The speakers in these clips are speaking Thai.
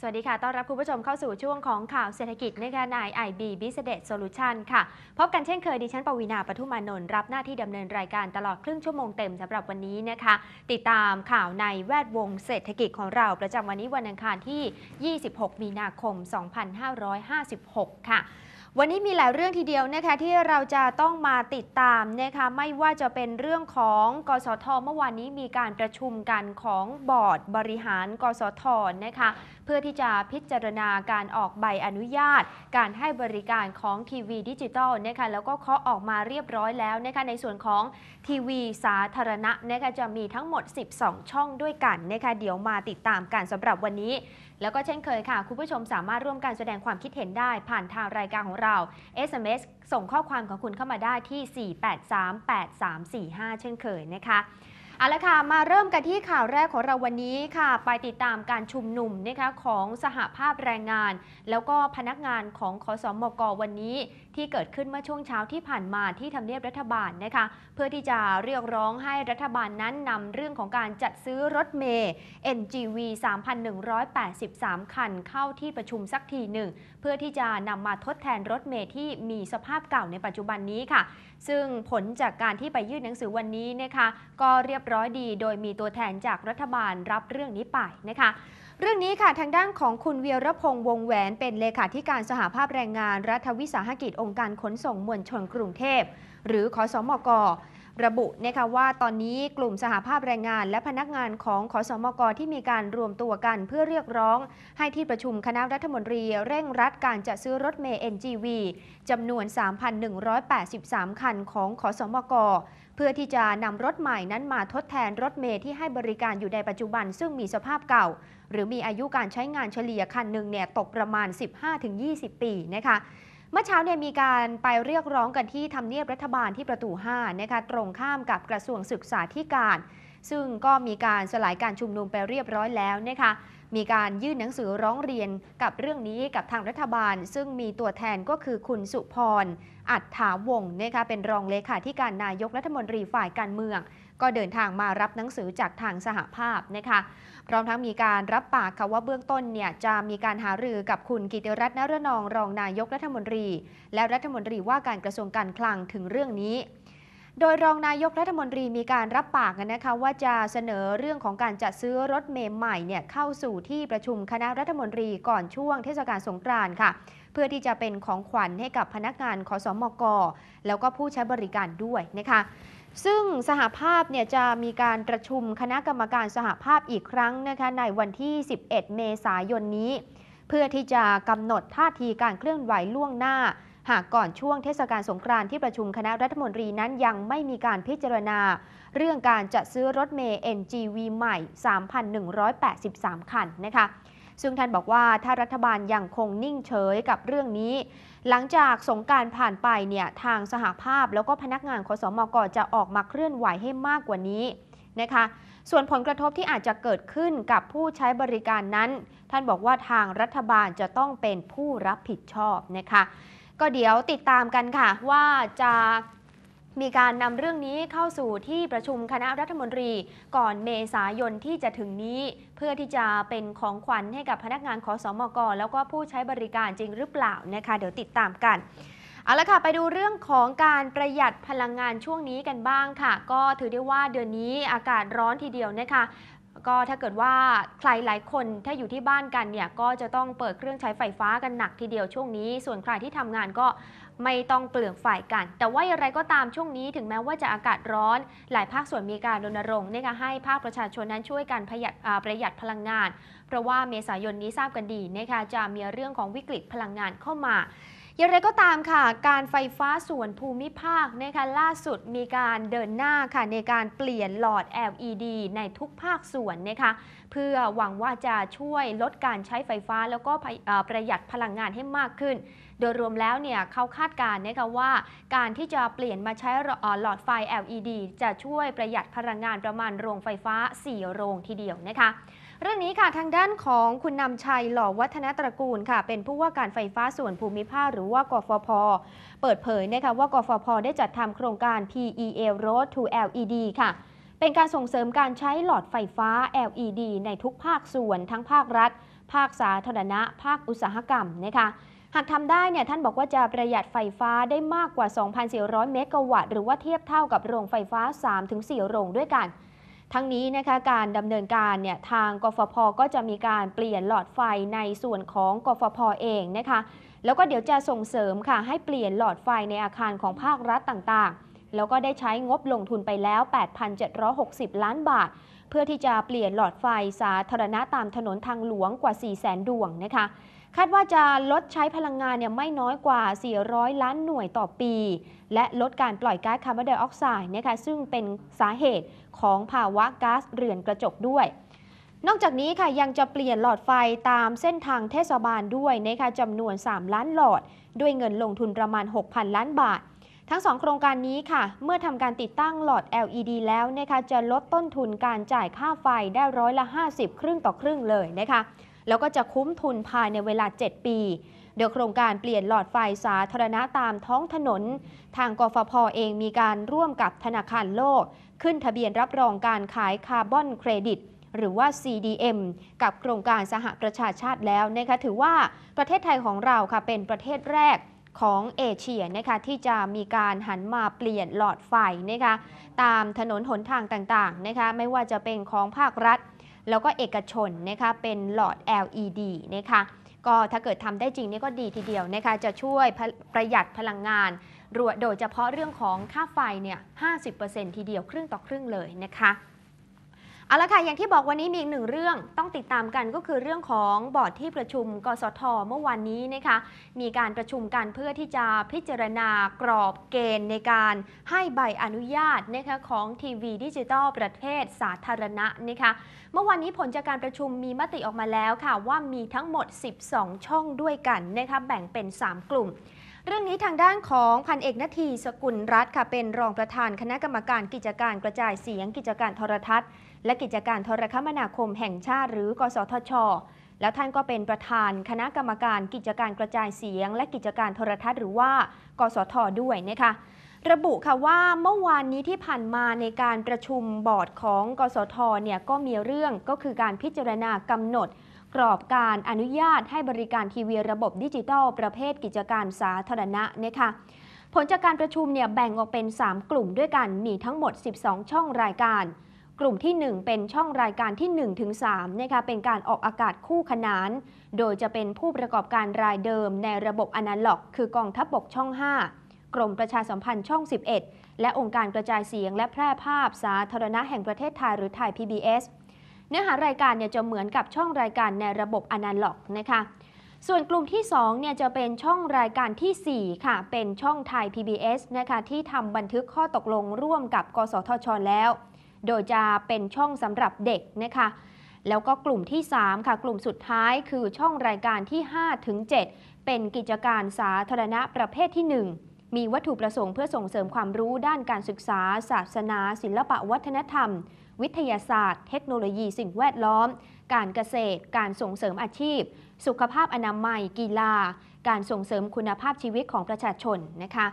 สวัสดีค่ะ ต้อนรับคุณผู้ชมเข้าสู่ช่วงของข่าวเศรษฐกิจนะคะนายไอบีบิสเดสโซลูชันค่ะ พบกันเช่นเคยดิฉันปวีณาปทุมานนท์รับหน้าที่ดำเนินรายการตลอดครึ่งชั่วโมงเต็มสำหรับวันนี้นะคะ ติดตามข่าวในแวดวงเศรษฐกิจของเราประจำวันนี้วันอังคารที่ 26 มีนาคม 2556 ค่ะ วันนี้มีหลายเรื่องทีเดียวนะคะที่เราจะต้องมาติดตามนะคะไม่ว่าจะเป็นเรื่องของกสทเมื่อวานนี้มีการประชุมกันของบอร์ดบริหาร กสทนะคะเพื่อที่จะพิจารณาการออกใบอนุญาต การให้บริการของทีวีดิจิตอลนะคะแล้วก็เคาะออกมาเรียบร้อยแล้วนะคะในส่วนของทีวีสาธารณะนะคะจะมีทั้งหมด 12 ช่องด้วยกันนะคะเดี๋ยวมาติดตามกันสำหรับวันนี้ แล้วก็เช่นเคยค่ะ คุณผู้ชมสามารถร่วมการแสดงความคิดเห็นได้ผ่านทางรายการของเรา SMS ส่งข้อความของคุณเข้ามาได้ที่ 4838345 เช่นเคยนะคะ เอาละค่ะ มาเริ่มกันที่ข่าวแรกของเราวันนี้ค่ะ ไปติดตามการชุมนุมนะคะของสหภาพแรงงาน แล้วก็พนักงานของคอสมกวันนี้ ที่เกิดขึ้นเมื่อช่วงเช้าที่ผ่านมาที่ทำเนียบรัฐบาลนะคะ เพื่อที่จะเรียกร้องให้รัฐบาลนั้นนำเรื่องของการจัดซื้อรถเมย์ NGV 3,183 คัน เข้าที่ประชุมสักทีหนึ่ง เพื่อที่จะนำมาทดแทนรถเมย์ที่มีสภาพเก่าในปัจจุบันนี้ค่ะ ซึ่งผลจากการที่ไปยื่นหนังสือวันนี้นะคะก็เรียบร้อยดี โดยมีตัวแทนจากรัฐบาลรับเรื่องนี้ไปนะคะเรื่องนี้ค่ะทางด้านของคุณเวียรพงษ์วงแหวนเป็นเลขาธิการสหภาพแรงงาน รัฐวิสาหกิจองค์การขนส่งมวลชนกรุงเทพ หรือขอสมก ระบุนะคะว่าตอนนี้กลุ่มสหภาพแรงงาน และพนักงานของขอสมกที่มีการรวมตัวกันเพื่อเรียกร้อง ให้ที่ประชุมคณะรัฐมนตรี เร่งรัดการจัดซื้อรถเมย์ NGV จำนวน 3,183 คันของขอสมกเพื่อที่จะนำรถใหม่นั้นมาทดแทนรถเมย์ที่ให้บริการอยู่ในปัจจุบันซึ่งมีสภาพเก่า หรือมีอายุการใช้งานเฉลี่ยคันหนึ่งเนี่ยตกประมาณ 15-20 ปีนะคะ เมื่อเช้าเนี่ยมีการไปเรียกร้องกันที่ทำเนียบรัฐบาลที่ประตู5นะคะตรงข้ามกับกระทรวงศึกษาธิการ ซึ่งก็มีการสลายการชุมนุมไปเรียบร้อยแล้วนะคะมีการยื่นหนังสือร้องเรียนกับเรื่องนี้กับทางรัฐบาล ซึ่งมีตัวแทนก็คือคุณสุพร อัฏฐาวงนะคะเป็นรองเลขาธิการนายกรัฐมนตรีฝ่ายการเมือง ก็เดินทางมารับหนังสือจากทางสหภาพนะคะพร้อมทั้งมีการรับปากค่ะว่าเบื้องต้นเนี่ยจะมีการหารือกับคุณกิติรัตน์นรนองรองนายกรัฐมนตรี และรัฐมนตรีว่าการกระทรวงการคลังถึงเรื่องนี้ โดยรองนายกรัฐมนตรีมีการรับปากกันนะคะว่าจะเสนอเรื่องของการจัดซื้อรถเมล์ใหม่เนี่ยเข้าสู่ที่ประชุมคณะรัฐมนตรีก่อนช่วงเทศกาลสงกรานต์ค่ะ เพื่อที่จะเป็นของขวัญให้กับพนักงานขอสมกแล้วก็ผู้ใช้บริการด้วยนะคะ ซึ่งสหภาพเนี่ยจะมีการประชุมคณะกรรมการสหภาพอีกครั้งนะคะในวันที่ 11 เมษายนนี้ เพื่อที่จะกำหนดท่าทีการเคลื่อนไหวล่วงหน้า หากก่อนช่วงเทศกาลสงกรานต์ที่ประชุมคณะรัฐมนตรีนั้นยังไม่มีการพิจารณา เรื่องการจัดซื้อรถเมย์ NGV ใหม่ 3,183 คันนะคะ ซึ่งท่านบอกว่าถ้ารัฐบาลยังคงนิ่งเฉยกับเรื่องนี้ หลังจากสงการผ่านไปเนี่ยทางสหภาพแล้วก็พนักงานขสมกจะออกมาเคลื่อนไหวให้มากกว่านี้นะคะส่วนผลกระทบที่อาจจะเกิดขึ้นกับผู้ใช้บริการนั้น ท่านบอกว่าทางรัฐบาลจะต้องเป็นผู้รับผิดชอบนะคะ ก็เดี๋ยวติดตามกันค่ะว่าจะ มีการนำเรื่องนี้เข้าสู่ที่ประชุมคณะรัฐมนตรี ก่อนเมษายนที่จะถึงนี้ เพื่อที่จะเป็นของขวัญให้กับพนักงานขอสมกแล้วก็ผู้ใช้บริการจริงหรือเปล่านะคะ เดี๋ยวติดตามกันเอาละค่ะไปดูเรื่องของการประหยัดพลังงานช่วงนี้กันบ้างค่ะ ก็ถือได้ว่าเดือนนี้อากาศร้อนทีเดียวนะคะก็ถ้าเกิดว่าใครหลายคนถ้าอยู่ที่บ้านกันเนี่ยก็จะต้องเปิดเครื่องใช้ไฟฟ้ากันหนักทีเดียวช่วงนี้ ส่วนใครที่ทำงานก็ ไม่ต้องเปลืองไฟกัน แต่ว่าอย่างไรก็ตามช่วงนี้ถึงแม้ว่าจะอากาศร้อน หลายภาคส่วนมีการรณรงค์นะคะให้ภาคประชาชนนั้นช่วยกันประหยัดประหยัดพลังงาน เพราะว่าเมษายนนี้ทราบกันดีนะคะจะมีเรื่องของวิกฤตพลังงานเข้ามาอย่างไรก็ตามค่ะ การไฟฟ้าส่วนภูมิภาคนะคะล่าสุดมีการเดินหน้าค่ะในการเปลี่ยนหลอด LED ในทุกภาคส่วนนะคะเพื่อหวังว่าจะช่วยลดการใช้ไฟฟ้าแล้วก็ประหยัดพลังงานให้มากขึ้น โดยรวมแล้วเนี่ยเขาคาดการณ์นะคะว่า การที่จะเปลี่ยนมาใช้หลอดไฟ LED จะช่วยประหยัดพลังงานประมาณโรงไฟฟ้า 4 โรงทีเดียวนะคะเรื่องนี้ค่ะทางด้านของคุณนำชัยหล่อวัฒนตระกูลค่ะ เป็นผู้ว่าการไฟฟ้าส่วนภูมิภาคหรือว่ากฟพ เปิดเผยนะคะว่ากฟพ ได้จัดทำโครงการ PEA Road to LED ค่ะ เป็นการส่งเสริมการใช้หลอดไฟฟ้า LED ในทุกภาคส่วนทั้งภาครัฐ ภาคสาธารณะ ภาคอุตสาหกรรมนะคะ หากทำได้เนี่ยท่านบอกว่าจะประหยัดไฟฟ้าได้มากกว่า 2,400 เมกะวัตต์หรือว่าเทียบเท่ากับโรงไฟฟ้า 3-4 โรงด้วยกัน ทั้งนี้นะคะการดำเนินการเนี่ยทางกฟผก็จะมีการเปลี่ยนหลอดไฟในส่วนของกฟผเองนะคะแล้วก็เดี๋ยวจะส่งเสริมค่ะให้เปลี่ยนหลอดไฟในอาคารของภาครัฐต่างๆ แล้วก็ได้ใช้งบลงทุนไปแล้ว 8,760 ล้านบาท เพื่อที่จะเปลี่ยนหลอดไฟสาธารณะตามถนนทางหลวงกว่า 400,000 ดวงนะคะ คาดว่าจะลดใช้พลังงานเนี่ยไม่น้อยกว่า 400 ล้านหน่วยต่อปี และลดการปล่อยก๊าซคาร์บอนไดออกไซด์นะคะซึ่งเป็นสาเหตุของภาวะก๊าซเรือนกระจกด้วย นอกจากนี้ค่ะยังจะเปลี่ยนหลอดไฟตามเส้นทางเทศบาลด้วยนะคะจำนวน 3 ล้านหลอด ด้วยเงินลงทุนประมาณ 6,000 ล้านบาททั้ง 2 โครงการนี้ค่ะ เมื่อทำการติดตั้งหลอด LED แล้วนะคะ จะลดต้นทุนการจ่ายค่าไฟได้ร้อยละ 50 ครึ่งต่อครึ่งเลยนะคะ แล้วก็จะคุ้มทุนภายในเวลา 7 ปี โดยโครงการเปลี่ยนหลอดไฟสาธารณะตามท้องถนน ทางกฟผเองมีการร่วมกับธนาคารโลก ขึ้นทะเบียนรับรองการขายคาร์บอนเครดิตหรือว่า CDM กับโครงการสหประชาชาติแล้วนะคะถือว่าประเทศไทยของเราค่ะเป็นประเทศแรกของเอเชียนะคะที่จะมีการหันมาเปลี่ยนหลอดไฟนะคะตามถนนหนทางต่างๆนะคะไม่ว่าจะเป็นของภาครัฐ แล้วก็เอกชนนะคะเป็นหลอด LED นะคะก็ถ้าเกิดทำได้จริงนี่ก็ดีทีเดียวนะคะจะช่วยประหยัดพลังงานรวโดยเฉพาะเรื่องของค่าไฟเนี่ย 50%ทีเดียวครึ่งต่อครึ่งเลยนะคะ เอาละค่ะ อย่างที่บอกวันนี้มีอีกหนึ่งเรื่องต้องติดตามกันก็คือเรื่องของบอร์ดที่ประชุม กสทเมื่อวานนี้นะคะ มีการประชุมกันเพื่อที่จะพิจารณากรอบเกณฑ์ในการให้ใบอนุญาตนะคะของทีวีดิจิตอลประเภทสาธารณะนะคะเมื่อวานนี้ผลจากการประชุมมีมติออกมาแล้วค่ะ ว่ามีทั้งหมด 12 ช่องด้วยกันนะคะแบ่งเป็น 3 กลุ่ม เรื่องนี้ทางด้านของพันเอกนาทีสกุลรัฐค่ะเป็นรองประธานคณะกรรมการกิจการกระจายเสียง กิจการโทรทัศน์ และกิจการโทรคมนาคมแห่งชาติ หรือกสทช แล้วท่านก็เป็นประธานคณะกรรมการกิจการกระจายเสียง และกิจการโทรทัศน์ หรือว่า กสทด้วยนะคะระบุค่ะว่าเมื่อวานนี้ที่ผ่านมาในการประชุมบอร์ดของ กสทเนี่ยก็มีเรื่องก็คือการพิจารณากำหนด กรอบการอนุญาตให้บริการทีวีระบบดิจิทัล ประเภทกิจการสาธารณะนะคะผลจากการประชุมเนี่ยแบ่งออกเป็น 3 กลุ่มด้วยกันมีทั้งหมด 12 ช่องรายการ กลุ่มที่ 1 เป็นช่องรายการที่1ถึงนะคะเป็นการออกอากาศคู่ขนาน โดยจะเป็นผู้ประกอบการรายเดิมในระบบอนาล็อก คือกองทัพบบกช่อง 5 กรมประชาสัมพันธ์ช่อง 11 และองค์การกระจายเสียงและแพร่ภาพสาธารณะแห่งประเทศไทยหรือไทย PBS เนื้อหารายการเนี่ยจะเหมือนกับช่องรายการในระบบอนาล็อกนะคะส่วนกลุ่มที่2เนี่ยจะเป็นช่องรายการที่ 4 ค่ะ เป็นช่องไทย PBS นะคะที่ทำบันทึกข้อตกลงร่วมกับ กสทช แล้ว โดยจะเป็นช่องสำหรับเด็กนะคะ แล้วก็กลุ่มที่ 3 ค่ะ กลุ่มสุดท้ายคือช่องรายการที่ 5 ถึง 7 เป็นกิจการสาธารณะประเภทที่ 1 มีวัตถุประสงค์เพื่อส่งเสริมความรู้ด้านการศึกษา ศาสนา ศิลปะวัฒนธรรม วิทยาศาสตร์ เทคโนโลยีสิ่งแวดล้อม การเกษตร การส่งเสริมอาชีพ สุขภาพอนามัย กีฬา การส่งเสริมคุณภาพชีวิตของประชาชนนะคะ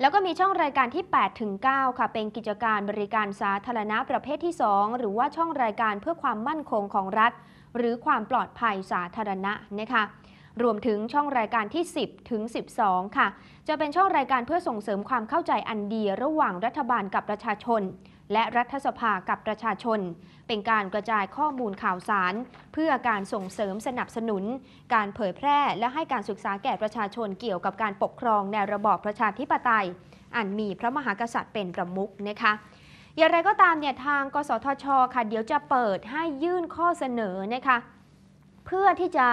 แล้วก็มีช่องรายการที่ 8 ถึง 9 ค่ะ เป็นกิจการบริการสาธารณะประเภทที่ 2 หรือว่าช่องรายการเพื่อความมั่นคงของรัฐ หรือความปลอดภัยสาธารณะนะคะรวมถึงช่องรายการที่ 10 ถึง 12 ค่ะ จะเป็นช่องรายการเพื่อส่งเสริมความเข้าใจอันดีระหว่างรัฐบาลกับประชาชน และรัฐสภากับประชาชน เป็นการกระจายข้อมูลข่าวสาร เพื่อการส่งเสริมสนับสนุน การเผยแพร่และให้การศึกษาแก่ประชาชนเกี่ยวกับการปกครองในระบอบประชาธิปไตย อันมีพระมหากษัตริย์เป็นประมุขนะคะอย่างไรก็ตามเนี่ยทางกสทช ค่ะเดี๋ยวจะเปิดให้ยื่นข้อเสนอนะคะเพื่อที่จะ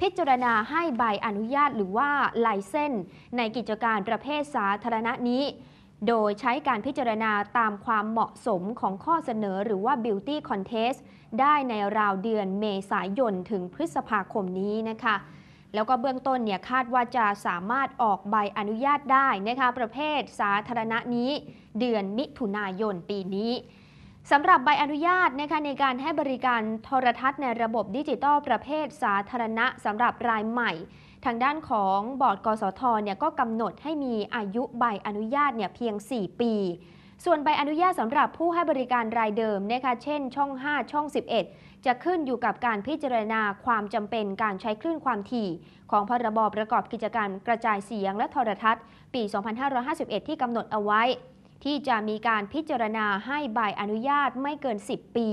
พิจารณาให้ใบอนุญาตหรือว่าไลเซนในกิจการประเภทสาธารณะนี้ โดยใช้การพิจารณาตามความเหมาะสมของข้อเสนอหรือว่า Beauty Contest ได้ในราวเดือนเมษายนถึงพฤษภาคมนี้นะคะ แล้วก็เบื้องต้นเนี่ยคาดว่าจะสามารถออกใบอนุญาตได้นะคะประเภทสาธารณะนี้ เดือนมิถุนายนปีนี้ สำหรับใบอนุญาตนะคะในการให้บริการโทรทัศน์ในระบบดิจิตอลประเภทสาธารณะสำหรับรายใหม่ ทางด้านของบอร์ดกสทเนี่ยก็กำหนดให้มีอายุใบอนุญาตเนี่ยเพียง 4 ปี ส่วนใบอนุญาตสำหรับผู้ให้บริการรายเดิมนะคะเช่น ช่อง 5 ช่อง 11 จะขึ้นอยู่กับการพิจารณาความจำเป็นการใช้คลื่นความถี่ ของพรบประกอบกิจการกระจายเสียงและโทรทัศน์ ปี 2551 ที่กำหนดเอาไว้ ที่จะมีการพิจารณาให้ใบอนุญาตไม่เกิน 10 ปี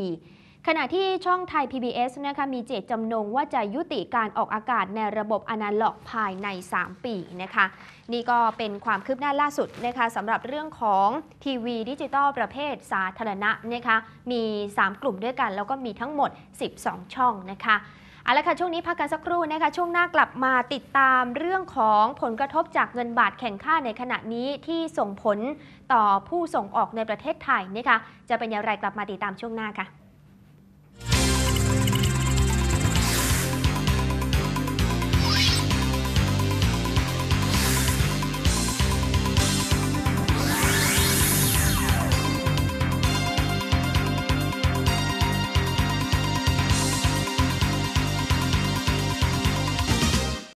ขณะที่ช่องไทย PBS นะคะมีเจตจำนงว่าจะยุติการออกอากาศในระบบอนาล็อกภายใน 3 ปีนะคะนี่ก็เป็นความคืบหน้าล่าสุดนะคะสำหรับเรื่องของทีวีดิจิตอลประเภทสาธารณะนะคะมี 3 กลุ่มด้วยกัน แล้วก็มีทั้งหมด 12 ช่องนะคะ เอาละค่ะช่วงนี้พักกันสักครู่นะคะช่วงหน้ากลับมาติดตามเรื่องของผลกระทบจากเงินบาทแข่งค่าในขณะนี้ที่ส่งผลต่อผู้ส่งออกในประเทศไทยนะคะจะเป็นอย่างไรกลับมาติดตามช่วงหน้าค่ะ